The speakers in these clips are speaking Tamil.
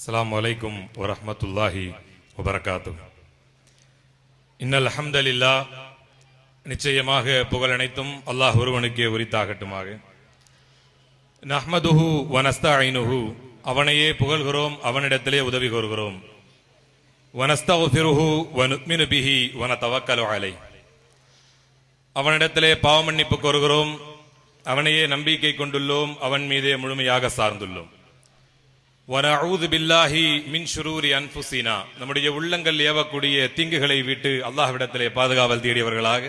السلام عليكم ورحمة الله وبركاته إن الحمد لله நிச்சயமாக புகழ் அனைத்தும் அல்லாஹ் ஒருவனுக்கே உரித்தாகட்டுமாக நஹ்மதுஹு வனஸ்தாயினுஹு அவனையே புகழ்கிறோம் அவனிடத்திலே உதவி கோருகிறோம் வனஸ்தகுஃபிருஹு வனுக்மினு பிஹி வன தவக்கலு அலை அவனிடத்திலே பாவமன்னிப்பு கோருகிறோம் அவனையே நம்பிக்கை கொண்டுள்ளோம் அவன் மீதே முழுமையாக சார்ந்துள்ளோம் வனஊது பில்லாஹி மின் ஷுரூரி அன்ஃபுசினா நம்முடைய உள்ளங்கள் ஏவக்கூடிய தீங்குகளை விட்டு அல்லாஹ்விடத்திலே பாதுகாவல் தேடியவர்களாக.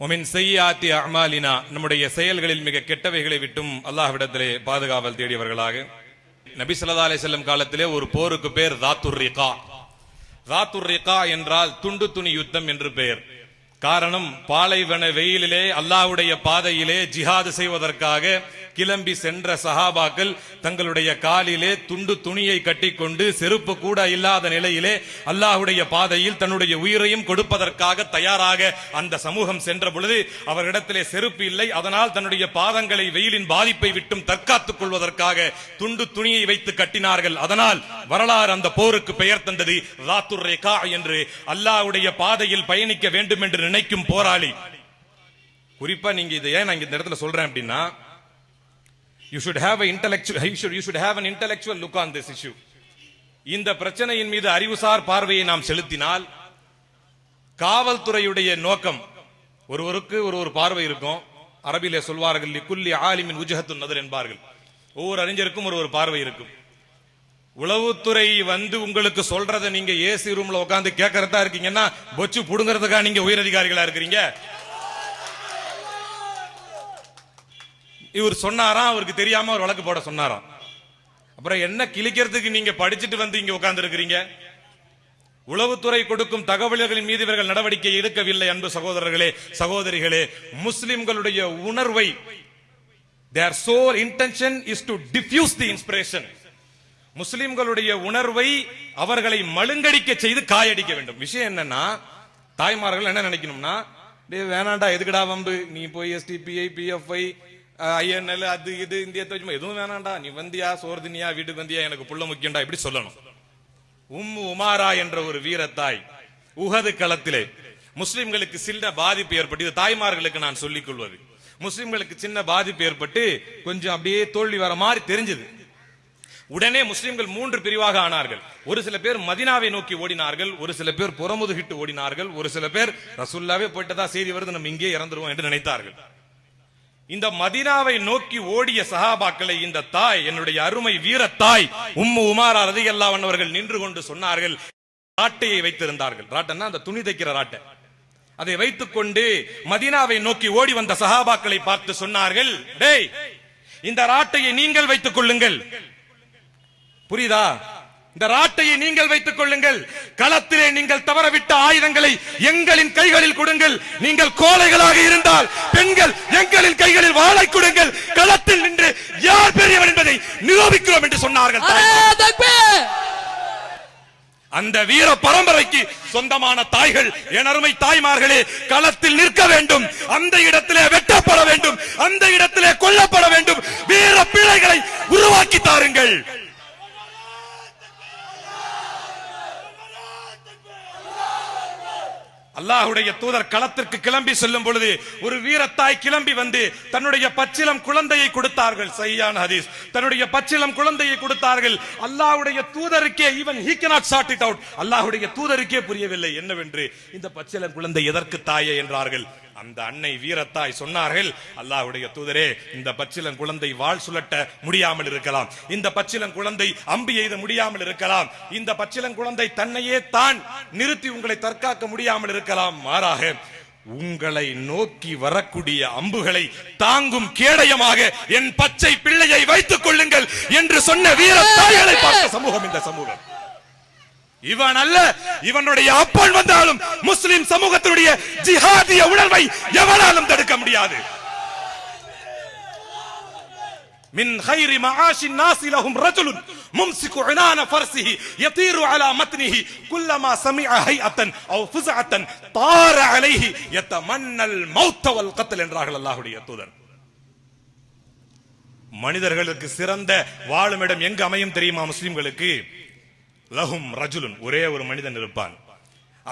ஒமின் செய்யாத்தி அமாலினா நம்முடைய செயல்களில் மிக கெட்டவைகளை விட்டும் அல்லாஹ்விடத்திலே பாதுகாவல் தேடியவர்களாக. நபி ஸல்லல்லாஹு அலைஹி காலத்திலே ஒரு போருக்கு பேர் ராத்துர் ரிகா தாத்துர் ரிகா என்றால் துண்டு துணி யுத்தம் என்று பெயர். காரணம் பாலைவன வெயிலிலே அல்லாஹ்வுடைய பாதையிலே ஜிஹாது செய்வதற்காக கிளம்பி சென்ற சஹாபாக்கள் தங்களுடைய காலிலே துண்டு துணியை கட்டிக்கொண்டு செருப்பு கூட இல்லாத நிலையிலே அல்லாஹுடைய பாதையில் தன்னுடைய உயிரையும் கொடுப்பதற்காக தயாராக அந்த சமூகம் சென்ற பொழுது அவரிடத்திலே செருப்பு இல்லை. அதனால் தன்னுடைய பாதங்களை வெயிலின் பாதிப்பை விட்டும் தற்காத்துக் கொள்வதற்காக துண்டு துணியை வைத்து கட்டினார்கள். அதனால் வரலாறு அந்த போருக்கு பெயர் தந்தது ராத்துர் ரேகா என்று. அல்லாஹுடைய பாதையில் பயணிக்க வேண்டும் என்று நினைக்கும் போராளி. குறிப்பா நீங்க இதை ஏன் நான் இந்த இடத்துல சொல்றேன் அப்படின்னா you should have intellectual you should you should have an intellectual look on this issue இந்த பிரச்சனையின் மீது அறிவுசார் பார்வையை நாம் செலுத்தினால் காவல்துறையுடைய நோக்கம் ஒருவருக்கு ஒரு ஒரு பார்வை இருக்கும். அரபிலே சொல்வார்கள் லிக்குல்லி ஆலிமின் உஜகத்து நதர் என்பார்கள். ஒவ்வொரு அறிஞருக்கும் ஒரு ஒரு பார்வை இருக்கும். உளவுத்துறை வந்து உங்களுக்கு சொல்றதை நீங்க ஏசி ரூம்ல உட்காந்து கேட்கறதா இருக்கீங்கன்னா பொச்சு புடுங்கறதுக்கா நீங்க உயரதிகாரிகளா இருக்கிறீங்க. இவர் சொன்னாராம் அவருக்கு தெரியாம ஒரு வழக்கு போட சொன்னாராம். அப்புறம் என்ன கிழிக்கிறதுக்கு நீங்க படிச்சுட்டு வந்து இங்க உட்கார்ந்து இருக்கிறீங்க உளவுத்துறை கொடுக்கும் தகவல்களின் மீது இவர்கள் நடவடிக்கை எடுக்கவில்லை அன்பு சகோதரர்களே. சகோதரிகளே முஸ்லிம்களுடைய உணர்வை their sole intention is to diffuse the inspiration முஸ்லிம்களுடைய உணர்வை அவர்களை மழுங்கடிக்க செய்து காயடிக்க வேண்டும். விஷயம் என்னன்னா தாய்மார்கள் என்ன நினைக்கணும்னா டேய் வேணாண்டா எதுக்குடா வம்பு? நீ போய் எஸ்டிபிஐ பிஎஃப்ஐ ஐஎன்எல் அது இது இந்திய எதுவும் வேணாண்டா நீ வந்தியா சோர்தினியா வீட்டுக்கு வந்தியா எனக்கு புள்ள முக்கியம்டா இப்படி சொல்லணும். உம் உமாரா என்ற ஒரு வீரத்தாய் உகது களத்திலே முஸ்லிம்களுக்கு சின்ன பாதிப்பு ஏற்பட்டு இது தாய்மார்களுக்கு நான் சொல்லிக் கொள்வது முஸ்லிம்களுக்கு சின்ன பாதிப்பு ஏற்பட்டு கொஞ்சம் அப்படியே தோல்வி வர மாதிரி தெரிஞ்சது. உடனே முஸ்லிம்கள் மூன்று பிரிவாக ஆனார்கள். ஒரு சில பேர் மதினாவை நோக்கி ஓடினார்கள் ஒரு சில பேர் புறமுதுகிட்டு ஓடினார்கள் ஒரு சில பேர் ரசுல்லாவே போயிட்டதா செய்தி வருது நம்ம இங்கே இறந்துருவோம் என்று நினைத்தார்கள். இந்த மதினாவை நோக்கி ஓடிய சஹாபாக்களை இந்த தாய் என்னுடைய அருமை வீர தாய் உம்மு உமாரா ரதியல்லாவன் அவர்கள் நின்று கொண்டு சொன்னார்கள். ராட்டையை வைத்திருந்தார்கள். ராட்டன்னா அந்த துணி தைக்கிற ராட்டை. அதை வைத்துக் கொண்டு மதினாவை நோக்கி ஓடி வந்த சஹாபாக்களை பார்த்து சொன்னார்கள் டேய் இந்த ராட்டையை நீங்கள் வைத்துக் கொள்ளுங்கள். புரியுதா? இந்த ராட்டையை நீங்கள் வைத்துக் கொள்ளுங்கள். களத்திலே நீங்கள் தவறவிட்ட ஆயுதங்களை எங்களின் கைகளில் கொடுங்கள். நீங்கள் கோலைகளாக இருந்தால் பெண்கள் எங்களின் கைகளில் வாழை கொடுங்கள். களத்தில் நின்று யார் பெரியவன் என்பதை நிரூபிக்கிறோம் என்று சொன்னார்கள். அந்த வீர பரம்பரைக்கு சொந்தமான தாய்கள் எனருமை தாய்மார்களே களத்தில் நிற்க வேண்டும். அந்த இடத்திலே வெட்டப்பட வேண்டும். அந்த இடத்திலே கொல்லப்பட வேண்டும். வீர பிழைகளை உருவாக்கி தாருங்கள். அல்லாஹுடைய தூதர் களத்திற்கு கிளம்பி செல்லும் பொழுது ஒரு வீரத்தாய் கிளம்பி வந்து தன்னுடைய பச்சிலம் குழந்தையை கொடுத்தார்கள். சையான் ஹதீஸ். தன்னுடைய பச்சிலம் குழந்தையை கொடுத்தார்கள். அல்லாஹுடைய தூதருக்கே even he cannot sort it out அல்லாஹ்வுடைய தூதருக்கே புரியவில்லை. என்னவென்று? இந்த பச்சிலம் குழந்தை எதற்கு தாயே? என்றார்கள். அந்த அன்னை வீரத்தாய் சொன்னார்கள் அல்லாஹ்வுடைய தூதரே இந்த பச்சிலன் குழந்தை வாழ் சுழட்ட முடியாமல் இருக்கலாம். இந்த பச்சிலன் குழந்தை அம்பு எய்த முடியாமல் இருக்கலாம். இந்த பச்சிலன் குழந்தை தன்னையே தான் நிறுத்தி உங்களை தற்காக்க முடியாமல் இருக்கலாம். மாறாக உங்களை நோக்கி வரக்கூடிய அம்புகளை தாங்கும் கேடயமாக என் பச்சை பிள்ளையை வைத்துக் கொள்ளுங்கள் என்று சொன்ன வீரத்தாய்களை பார்த்த சமூகம் இந்த சமூகம். இவன் அல்ல இவனுடைய அப்பன் வந்தாலும் முஸ்லிம் சமூகத்தினுடைய ஜிஹாதிய உணர்வை எவனாலும் தடுக்க முடியாது من خير معاش الناس لهم رجل ممسك عنان فرسه يطير على متنه كلما سمع هيئة أو فزعة طار عليه يتمنى الموت والقتل என்றார்கள் அல்லாஹ்வுடைய தூதர் மனிதர்களுக்கு சிறந்த வாழுமிடம் எங்கு அமையும் தெரியுமா முஸ்லிம்களுக்கு லஹும் ரஜுலுன் ஒரே ஒரு மனிதன் இருப்பான்.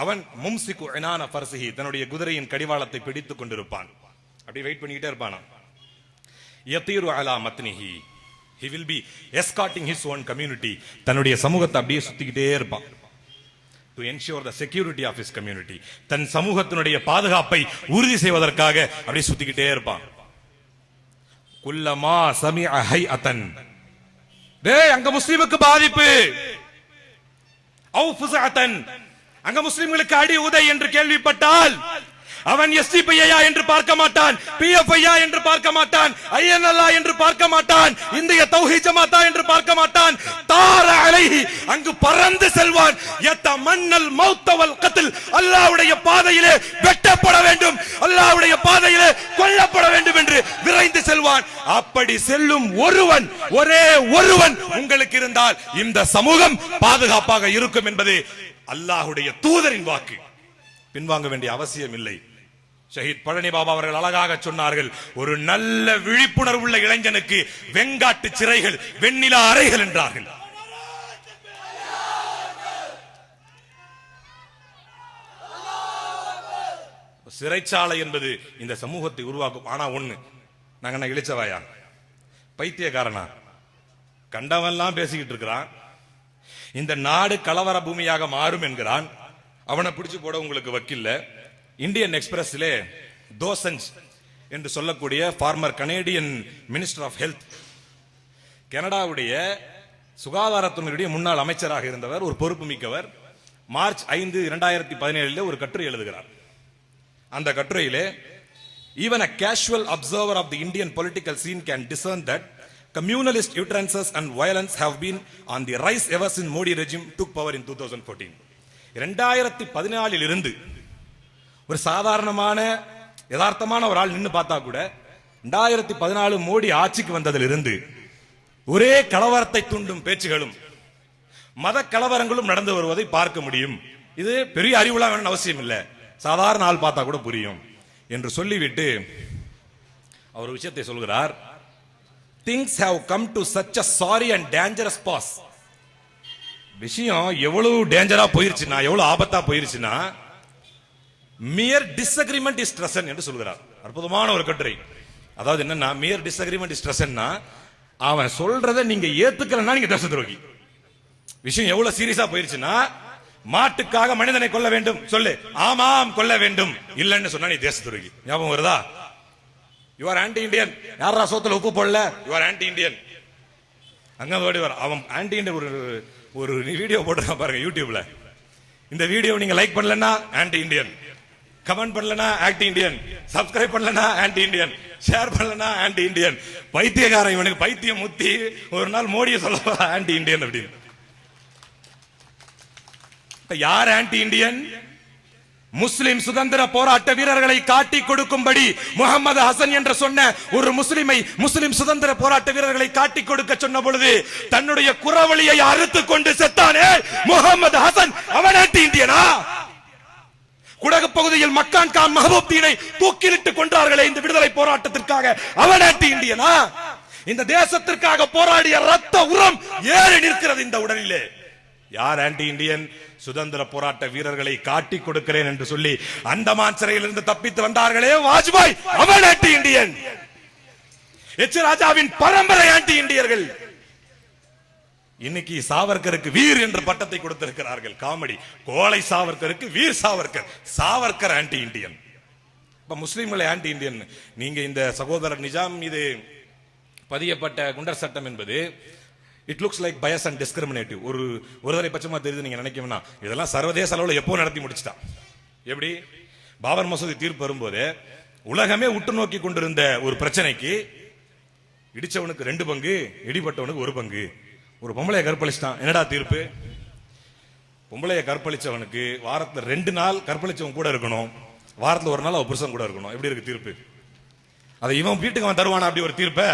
அவன் மும்சிக்கு எனான பர்சிஹி தன்னுடைய குதிரையின் கடிவாளத்தை பிடித்துக் கொண்டிருப்பான். அப்படி வெயிட் பண்ணிக்கிட்டே இருப்பானா யத்தீரு அலா மத்னிஹி. He will be escorting தன்னுடைய சமூகத்தை அப்படியே சுத்திக்கிட்டே இருப்பான். To ensure the security of his community தன் சமூகத்தினுடைய பாதுகாப்பை உறுதி செய்வதற்காக அப்படியே சுத்திக்கிட்டே இருப்பான். குல்லமா சமி அஹை அத்தன் டேய் அங்க முஸ்லீமுக்கு பாதிப்பு. அங்க முஸ்லிம்களுக்கு அடி உதை என்று கேள்விப்பட்டால் அவன் எஸ்டிபிஐயா என்று பார்க்க மாட்டான் பிஎஃப்ஐயா என்று பார்க்க மாட்டான் ஐஎன்எல்ஆ என்று பார்க்க மாட்டான் இந்திய தௌஹி ஜமாத்தா என்று பார்க்க மாட்டான். தார அலைஹி அங்கு பறந்து செல்வான். எத்த மன்னல் மௌத்தவல் கத்தில் அல்லாஹ்வுடைய பாதையிலே வெட்டப்பட வேண்டும் அல்லாஹ்வுடைய பாதையிலே கொல்லப்பட வேண்டும் என்று விரைந்து செல்வான். அப்படி செல்லும் ஒருவன் ஒரே ஒருவன் உங்களுக்கு இருந்தால் இந்த சமூகம் பாதுகாப்பாக இருக்கும் என்பது அல்லாஹ்வுடைய தூதரின் வாக்கு. பின்வாங்க வேண்டிய அவசியம் இல்லை ஷஹீத் பழனி பாபா அவர்கள் அழகாக சொன்னார்கள் ஒரு நல்ல விழிப்புணர்வு உள்ள இளைஞனுக்கு வெங்காட்டு சிறைகள் வெண்ணிலா அறைகள் என்றார்கள். சிறைச்சாலை என்பது இந்த சமூகத்தை உருவாக்கும் ஆனா ஒண்ணு நாங்க என்ன இழிச்சவாயா பைத்தியக்காரனா? கண்டவன்லாம் பேசிக்கிட்டு இருக்கிறான். இந்த நாடு கலவர பூமியாக மாறும் என்கிறான். அவனை பிடிச்சு போட உங்களுக்கு வக்கில்ல. இந்தியன் எக்ஸ்பிரஸிலே தோசன்ஸ் என்று சொல்லக்கூடிய former Canadian minister of health கனடாவுடைய சுகாதாரத்துறையுடைய முன்னாள் அமைச்சராக இருந்தவர் ஒரு பொறுப்பு மிக்கவர் மார்ச் ஐந்து இரண்டாயிரத்தி பதினேழுல ஒரு கட்டுரை எழுதுகிறார். அந்த கட்டுரையிலே even a casual observer of the Indian political scene can discern that communalist utterances and violence have been on the rise ever since Modi regime took power in two thousand fourteen இரண்டாயிரத்தி பதினாலில் இருந்து ஒரு சாதாரணமான யதார்த்தமான ஒரு ஆள் நின்று பார்த்தா கூட ரெண்டாயிரத்தி பதினாலு மோடி ஆட்சிக்கு வந்ததிலிருந்து ஒரே கலவரத்தை தூண்டும் பேச்சுகளும் மத கலவரங்களும் நடந்து வருவதை பார்க்க முடியும். இது பெரிய அறிவுலாம் வேணும்னு அவசியம் இல்லை. சாதாரண ஆள் பார்த்தா கூட புரியும். என்று சொல்லிவிட்டு அவர் விஷயத்தை சொல்கிறார். Things have come to such a sorry and dangerous pass விஷயம் எவ்வளவு டேஞ்சரா போயிருச்சுன்னா எவ்வளவு ஆபத்தா போயிருச்சுன்னா மியர் டிஸ்அக்ரிமெண்ட் இஸ் ட்ரசன் என்று சொல்கிறார். அற்புதமான ஒரு கட்டுரை. அதாவது என்னன்னா மியர் டிஸ்அக்ரிமெண்ட் இஸ் ட்ரசன்னா அவன் சொல்றதை நீங்க ஏத்துக்கலன்னா நீங்க தேச துரோகி. விஷயம் எவ்வளவு சீரியஸா போயிருச்சுன்னா மாட்டுக்காக மனிதனை கொல்ல வேண்டும். சொல்லு. ஆமாம் கொல்ல வேண்டும். இல்லைன்னு சொன்னா நீ தேச துரோகி. ஞாபகம் வருதா? யூ ஆர் ஆன்டி இந்தியன் யாரா சோத்துல உப்பு போடல? யூ ஆர் ஆன்டி இந்தியன் அங்க ஓடி வர அவன் ஆன்டி இந்தியன் ஒரு ஒரு வீடியோ போட்டுருக்கான் பாருங்க யூடியூப்ல இந்த வீடியோ நீங்க லைக் பண்ணலன்னா ஆன்டி இந்தியன் கமெண்ட் பண்ணலனா ஆன்டி இந்தியன் சப்ஸ்கிரைப் பண்ணலனா ஆன்டி இந்தியன் ஷேர் பண்ணலனா ஆன்டி இந்தியன். பைத்தியக்காரன் இவனுக்கு பைத்தியம் முத்தி ஒரு நாள் மோடியை சொல்ல ஆன்டி இந்தியன் அப்படின்னு. யார் ஆன்டி இந்தியன்? முஸ்லிம் சுதந்திர போராட்ட வீரர்களை காட்டி கொடுக்கும்படி முகமது ஹசன் என்று சொன்ன ஒரு முஸ்லிமை முஸ்லிம் சுதந்திர போராட்ட வீரர்களை காட்டி கொடுக்க சொன்ன பொழுது தன்னுடைய குறவழியை அறுத்து கொண்டு செத்தானே முகமது ஹசன். அவன் ஆன்டி இந்தியனா? குடகு பகுதியில் மக்கான் கான் மஹபூப்தீனை தூக்கிலிட்டு கொன்றார்களே இந்த விடுதலை போராட்டத்திற்காக. அவன் ஆன்டி இந்தியனா? இந்த தேசத்திற்காக போராடிய ரத்த உரம் ஏறி நிற்கிறது இந்த உடலிலே. யார் ஆன்டி இந்தியன்? சுதந்திர போராட்ட வீரர்களை காட்டி கொடுக்கிறேன் என்று சொல்லி அந்தமான் சிறையிலிருந்து தப்பித்து வந்தார்களே வாஜ்பாய் அவன் ஆன்டி இந்தியன். எச் ராஜாவின் பரம்பரை ஆன்டி இந்தியர்கள். இன்னைக்கு சாவர்கருக்கு வீர் என்ற பட்டத்தை கொடுத்திருக்கிறார்கள். காமெடி. கோலை சாவர்கருக்கு வீர் சாவர்கர் சாவர்கர் ஆன்டி இந்தியன் இப்ப முஸ்லீம்களை ஆன்டி இந்தியன் நீங்க இந்த சகோதரர் நிஜாம் மீது பதியப்பட்ட குண்டர் சட்டம் என்பது it looks like bias and discriminative ஒரு ஒருதலை பட்சமா தெரியுது நீங்க நினைக்கணும்னா. இதெல்லாம் சர்வதேச அளவில் எப்போ நடத்தி முடிச்சிட்டான். எப்படி? பாபர் மசூதி தீர்ப்பு வரும்போது உலகமே உற்று நோக்கி கொண்டிருந்த ஒரு பிரச்சனைக்கு இடிச்சவனுக்கு ரெண்டு பங்கு இடிபட்டவனுக்கு ஒரு பங்கு. ஒரு பொம்பளையை கற்பழிச்சிட்டான். என்னடா தீர்ப்பு? பொம்பளையை கற்பழிச்சவனுக்கு வாரத்தில் ரெண்டு நாள் கற்பழிச்சவன் கூட இருக்கணும். வாரத்தில் ஒரு நாள் அவன் புருஷன் கூட இருக்கணும். எப்படி இருக்கு தீர்ப்பு? அதை இவன் வீட்டுக்கு அவன் தருவானா? அப்படி ஒரு தீர்ப்பை?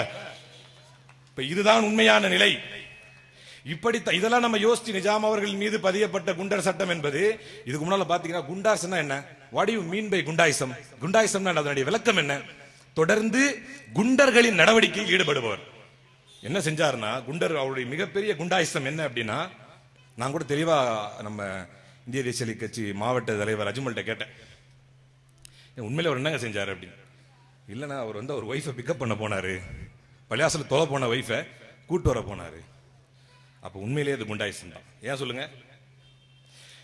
இப்ப இதுதான் உண்மையான நிலை. இப்படி இதெல்லாம் நம்ம யோசிச்சு நிஜாம் அவர்கள் மீது பதியப்பட்ட குண்டர் சட்டம் என்பது இதுக்கு முன்னால பாத்தீங்கன்னா குண்டாசம்னா என்ன? What you mean by goondaism குண்டாயிசம்னா அதனுடைய விளக்கம் என்ன? தொடர்ந்து குண்டர்களின் நடவடிக்கையில் ஈடுபடுபவர். என்ன செஞ்சாருன்னா குண்டர் அவருடைய மிகப்பெரிய குண்டாயிசம் என்ன அப்படின்னா நான் கூட தெளிவா நம்ம இந்திய தேசிய கட்சி மாவட்ட தலைவர் அஜ்மல்கிட்ட கேட்டேன். "ஏன் உண்மையில அவர் என்னங்க செஞ்சார் அப்படின்னு. இல்லைனா அவர் வந்து அவர் ஒய்ஃபை பிக்கப் பண்ண போனார். பள்ளியாசல தொலை போன ஒய்ஃபை கூட்டு வர போனார். அப்போ உண்மையிலேயே இது குண்டாயிசம் தான். ஏன் சொல்லுங்க?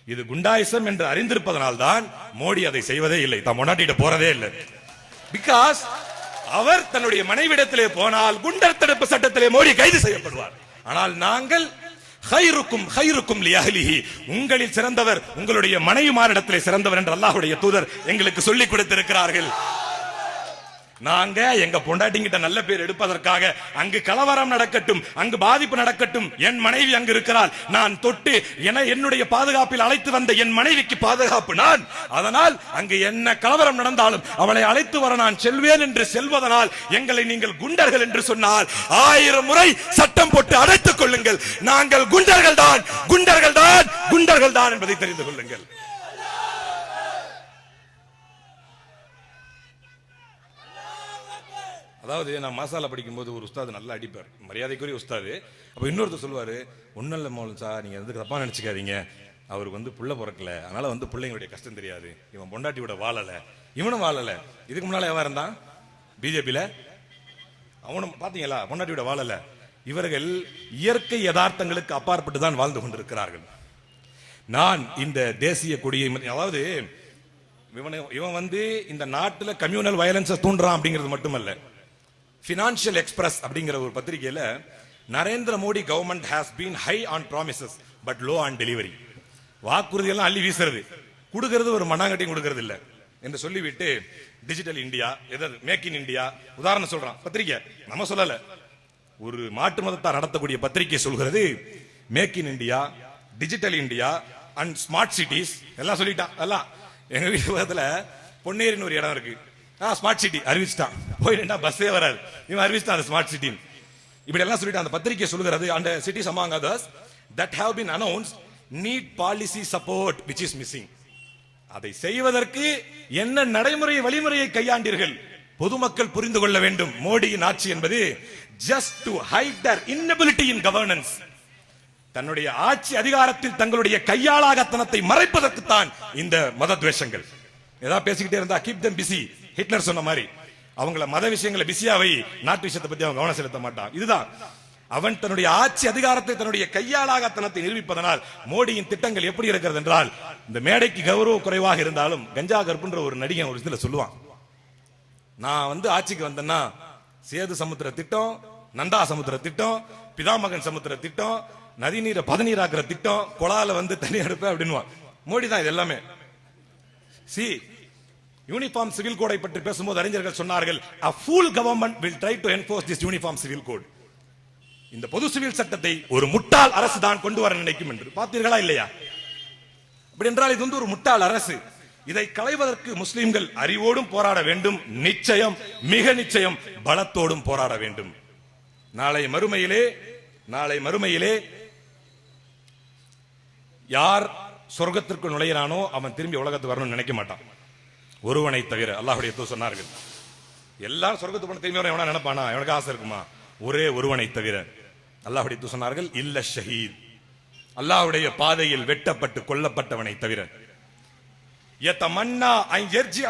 இது குண்டாயிசம் என்று அறிந்திருப்பதனால்தான் மோடி அதை செய்வதே இல்லை. தான் முன்னாட்டிட்ட போறதே இல்லை. பிகாஸ் அவர் தன்னுடைய மனைவிடத்திலே போனால் குண்டர் தடுப்பு சட்டத்திலே மோடி கைது செய்யப்படுவார். ஆனால் நாங்கள் ஹைருக்கும் ஹைருக்கும் லியஹ்லிஹி உங்களில் சிறந்தவர் உங்களுடைய மனைவிமாரிடத்திலே சிறந்தவர் என்று அல்லாஹ்வுடைய தூதர் எங்களுக்கு சொல்லிக் கொடுத்திருக்கிறார்கள். நாங்க எங்க பொண்டாட்டிங்கிட்ட நல்ல பேர் எடுப்பதற்காக அங்கு கலவரம் நடக்கட்டும் அங்கு பாதிப்பு நடக்கட்டும் என் மனைவி அங்கு இருக்கிறாள். நான் தொட்டு என என்னுடைய பாதுகாப்பில் அழைத்து வந்த என் மனைவிக்கு பாதுகாப்பு நான். அதனால் அங்கு என்ன கலவரம் நடந்தாலும் அவளை அழைத்து வர நான் செல்வேன் என்று செல்வதனால் எங்களை நீங்கள் குண்டர்கள் என்று சொன்னால் ஆயிரம் முறை சட்டம் போட்டு அடைத்துக் கொள்ளுங்கள். நாங்கள் குண்டர்கள் தான் குண்டர்கள் தான் குண்டர்கள் தான் என்பதை தெரிந்து கொள்ளுங்கள். அதாவது நான் மசாலா படிக்கும்போது ஒரு உஸ்தாது நல்லா அடிப்பார். மரியாதைக்குரிய உஸ்தாது. அப்போ இன்னொருத்தர் சொல்லுவார் ஒன்றும் இல்லை மோகன் சார் நீங்கள் வந்து தப்பாக நினச்சிக்காதீங்க. அவருக்கு வந்து புள்ள பிறக்கல. அதனால் வந்து பிள்ளைங்களுடைய கஷ்டம் தெரியாது. இவன் பொண்டாட்டியோட வாழலை. இவனும் வாழலை. இதுக்கு முன்னால் எவன் இருந்தான்? பிஜேபியில்? அவனும் பார்த்தீங்களா பொண்டாட்டியோட வாழலை. இவர்கள் இயற்கை யதார்த்தங்களுக்கு அப்பாற்பட்டு தான் வாழ்ந்து கொண்டிருக்கிறார்கள். நான் இந்த தேசிய கொடியை அதாவது இவனை இவன் வந்து இந்த நாட்டில் கம்யூனல் வயலன்ஸை தூண்டுறான் அப்படிங்கிறது மட்டுமல்ல. ஃபினான்ஷியல் எக்ஸ்பிரஸ் அப்படிங்கிற ஒரு பத்திரிகையில Narendra Modi government has been high on promises but low on delivery வாக்குறுதி எல்லாம் அள்ளி வீசுறது. கொடுக்கறது ஒரு மண்ணாங்கட்டியும் கொடுக்கறது இல்ல. என்று சொல்லிவிட்டு டிஜிட்டல் இந்தியா எதாவது மேக் இன் இந்தியா உதாரணம் சொல்றான். பத்திரிகை. நம்ம சொல்லல. ஒரு மாற்று மதத்தார் நடத்தக்கூடிய பத்திரிகை சொல்கிறது make in India digital India and smart cities எல்லாம் சொல்லிட்டான். எல்லாம். எங்க வீட்டு பக்கத்துல பொன்னேரின்னு ஒரு இடம் இருக்கு. ஸ்மார்ட் சிட்டி அறிவிச்சிட்டான். போயிட்டா பஸ்ஸே வராது. இவன் அறிவிச்சிட்டான் அந்த ஸ்மார்ட் சிட்டின்னு இப்படி எல்லாம் சொல்லிட்டு அந்த பத்திரிகை சொல்லுகிறது அந்த cities among others that have been announce need policy support which is missing அதை செய்வதற்கு என்ன நடைமுறை வழிமுறையை கையாண்டீர்கள்? பொதுமக்கள் புரிந்து கொள்ள வேண்டும். மோடியின் ஆட்சி என்பது just to hide their inability in governance தன்னுடைய ஆட்சி அதிகாரத்தில் தங்களுடைய கையாளாகத்தனத்தை மறைப்பதற்குத்தான் இந்த மத துவேஷங்கள் ஏதாவது பேசிக்கிட்டே இருந்தா கீப் தம் பிஸி ஹிட்லர் சொன்ன மாதிரி அவங்கள மத விஷயங்களை பிஸியா வை நாட்டு விஷயத்தை பத்தி அவன் கவனம் செலுத்த மாட்டான். இதுதான். அவன் தன்னுடைய ஆட்சி அதிகாரத்தை தன்னுடைய கையாளாகத்தனத்தை நிரூபிப்பதனால் மோடியின் திட்டங்கள் எப்படி இருக்கிறது என்றால் இந்த மேடைக்கு கௌரவ குறைவாக இருந்தாலும் கஞ்சா கருப்புன்ற ஒரு நடிகன் ஒரு இதுல சொல்லுவான். நான் வந்து ஆட்சிக்கு வந்தேன்னா சேது சமுத்திர திட்டம் நந்தா சமுத்திர திட்டம் பிதாமகன் சமுத்திர திட்டம் நதிநீரை பதநீராக்குற திட்டம் குழால வந்து தண்ணி எடுப்பேன் அப்படின்னுவான். மோடி தான் இது எல்லாமே. சி யூனிஃபார்ம் சிவில் கோடை பற்றி பேசும்போது அறிஞர்கள் சொன்னார்கள் a full government will try to enforce this uniform civil code இந்த பொது சிவில் சட்டத்தை ஒரு முட்டாள் அரசு தான் கொண்டு வர நினைக்கும் என்று. பார்த்தீர்களா இல்லையா? அப்படி என்றால் இது வந்து ஒரு முட்டாள் அரசு. இதை களைவதற்கு முஸ்லிம்கள் அறிவோடும் போராட வேண்டும் நிச்சயம் மிக நிச்சயம் பலத்தோடும் போராட வேண்டும். நாளை மறுமையிலே நாளை மறுமையிலே யார் சொர்க்கத்திற்கு நுழையிறானோ அவன் திரும்பி உலகத்துக்கு வரணும்னு நினைக்க மாட்டான். ஒருவனை தவிர. அல்லாஹுடைய சொன்னார்கள். எல்லாரும் சொர்க்கத்து போன திரும்பி எவனா நினைப்பானா? எவனுக்கு ஆசை இருக்குமா? ஒரே ஒருவனை தவிர. அல்லாஹுடைய சொன்னார்கள் இல்ல ஷஹீத். அல்லாஹ்வுடைய பாதையில் வெட்டப்பட்டு கொல்லப்பட்டவனை தவிர.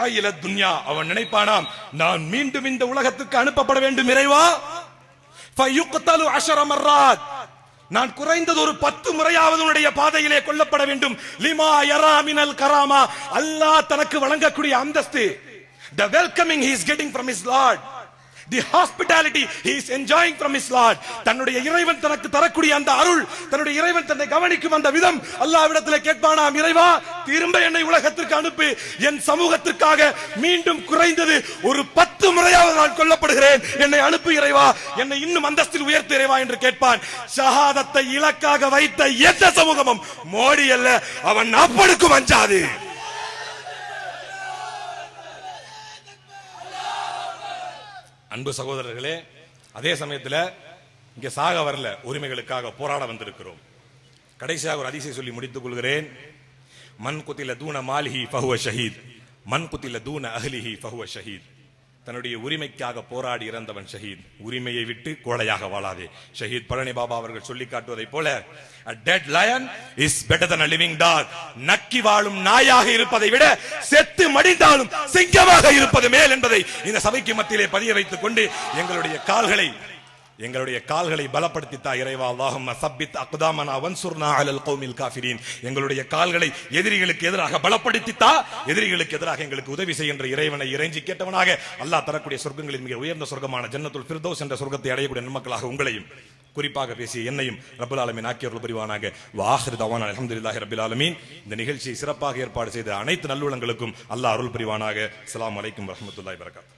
இல துன்யா. அவன் நினைப்பானாம் நான் மீண்டும் இந்த உலகத்துக்கு அனுப்பப்பட வேண்டும் இறைவா. நான் குறைந்தது ஒரு பத்து முறையாவது உன்னுடைய பாதையிலே கொல்லப்பட வேண்டும். லிமா யரா மினல் கராமா. அல்லாஹ் தனக்கு வழங்கக்கூடிய அந்தஸ்து. The welcoming he is getting from his lord. The hospitality he is enjoying from his lord தன்னுடைய இறைவன் தனக்கு தரக்கூடிய அந்த அருள் தன்னுடைய இறைவன் தன்னை கவனிக்கும் அந்த விதம் அல்லாஹ்விடத்தில் கேட்பானாம் இறைவா திரும்ப என்னை உலகத்திற்கு அனுப்பி. என் சமூகத்திற்காக மீண்டும் குறைந்தது ஒரு பத்து முறையாவது நான் கொல்லப்படுகிறேன். என்னை அனுப்பு இறைவா. என்னை இன்னும் அந்தஸ்தில் உயர்த்து இறைவா என்று கேட்பான். ஷஹாதத்தை இலக்காக வைத்த எந்த சமூகமும் மோடி அல்ல அவன் அப்பனுக்கும் அஞ்சாது. அன்பு சகோதரர்களே அதே சமயத்தில் இங்கே சாக வரல உரிமைகளுக்காக போராட வந்திருக்கிறோம். கடைசியாக ஒரு அதிசயம் சொல்லி முடித்துக் கொள்கிறேன். மன் குத்தில தூன மாலிஹி ஃபஹுவ ஷஹீத். மன் குத்தில தூன அஹ்லிஹி ஃபஹுவ ஷஹீத். தன்னுடைய உரிமைக்காக போராடி இறந்தவன் ஷஹீத். உரிமையை விட்டு கோழையாக வாழாதே. ஷஹீத் பழனி பாபா அவர்கள் சொல்லி காட்டுவதைப் போல a dead lion is better than a நக்கி வாழும் நாயாக இருப்பதை விட செத்து மடிந்தாலும் சிங்கமாக இருப்பது மேல் என்பதை இந்த சபைக்கு மத்தியிலே பதிய வைத்துக் கொண்டு எங்களுடைய கால்களை எங்களுடைய கால்களை பலப்படுத்தித்தா இறைவா. அல்லாஹும் சப்பித் அக்தாமனா வன்சுர்னா அலல் கௌமில் காஃபிரீன். எங்களுடைய கால்களை எதிரிகளுக்கு எதிராக பலப்படுத்தித்தா எதிரிகளுக்கு எதிராக எங்களுக்கு உதவி செய்கின்ற இறைவனை இறைஞ்சி கேட்டவனாக அல்லாஹ் தரக்கூடிய சொர்க்கங்களில் மிக உயர்ந்த சொர்க்கமான ஜன்னத்துல் பிரதோஸ் என்ற சொர்க்கத்தை அடையக்கூடிய நன்மக்களாக உங்களையும் குறிப்பாக பேசிய என்னையும் ரபுல் ஆலமின் ஆக்கியவர்கள் புரிவானாக. வாஹிர் தவான் அலமதுல்லாஹி ரபுல் ஆலமீன். இந்த நிகழ்ச்சியை சிறப்பாக ஏற்பாடு செய்த அனைத்து நல்லுள்ளங்களுக்கும் அல்லாஹ் அருள் புரிவானாக. அஸ்ஸலாமு அலைக்கும் வரமத்துல்லாய் வரகாத்